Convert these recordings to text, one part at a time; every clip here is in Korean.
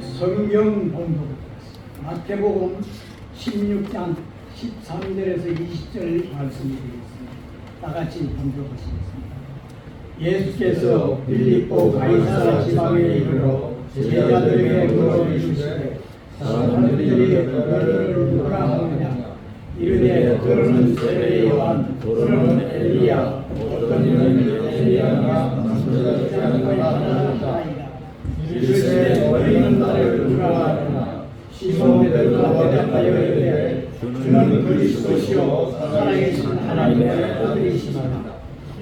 성경 봉독 마태복음 16장 13절에서 20절 말씀이 되겠습니다. 다 같이 봉독하시겠습니다. 예수께서 빌립보 가이사라 지방에 이르러 제자들에게 물어주시되 사람들이 너를 누구라 하느냐 이르되 너는 세례 요한 너는 엘리야 어떤 이는 엘리야가 남자지 않은 하나이다 이르시되 너희는 나를 누구라 하느냐 시몬 베드로가 대답하여 이르되 주는 그리스도시요 살아계신 하나님의 아들이시니라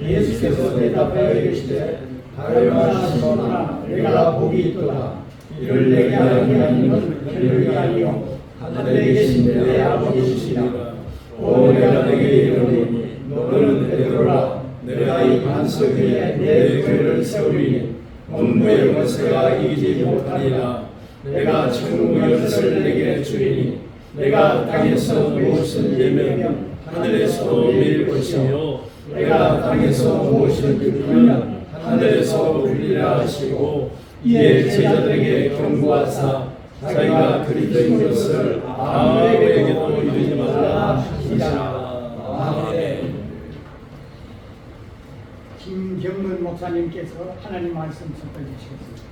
예수께서 대답하여 이르시되 다름아 시몬아 내가 복이 있도다 이를 내게 하게 하는 별력이 아니요 하늘에 계신 내 아버지시니라 오 내가 내게 이르노니 너는 베드로라 내가 이 반석 위에 내 교회를 세우리니 문무의 권세가 이기지 못하리라 내가 천국 열쇠를 내게 주리니 내가 땅에서 무엇을 예매면 하늘에서 밀 것이요. 내가 땅에서 무엇을 들으면 하늘에서 울리라 하시고 이에 제자들에게 경고하사 자기가 그리스도인 것을 아무에게도 이르지 말라 하시니라. 아멘. 김경문 목사님께서 하나님 말씀 전해 주시겠습니다.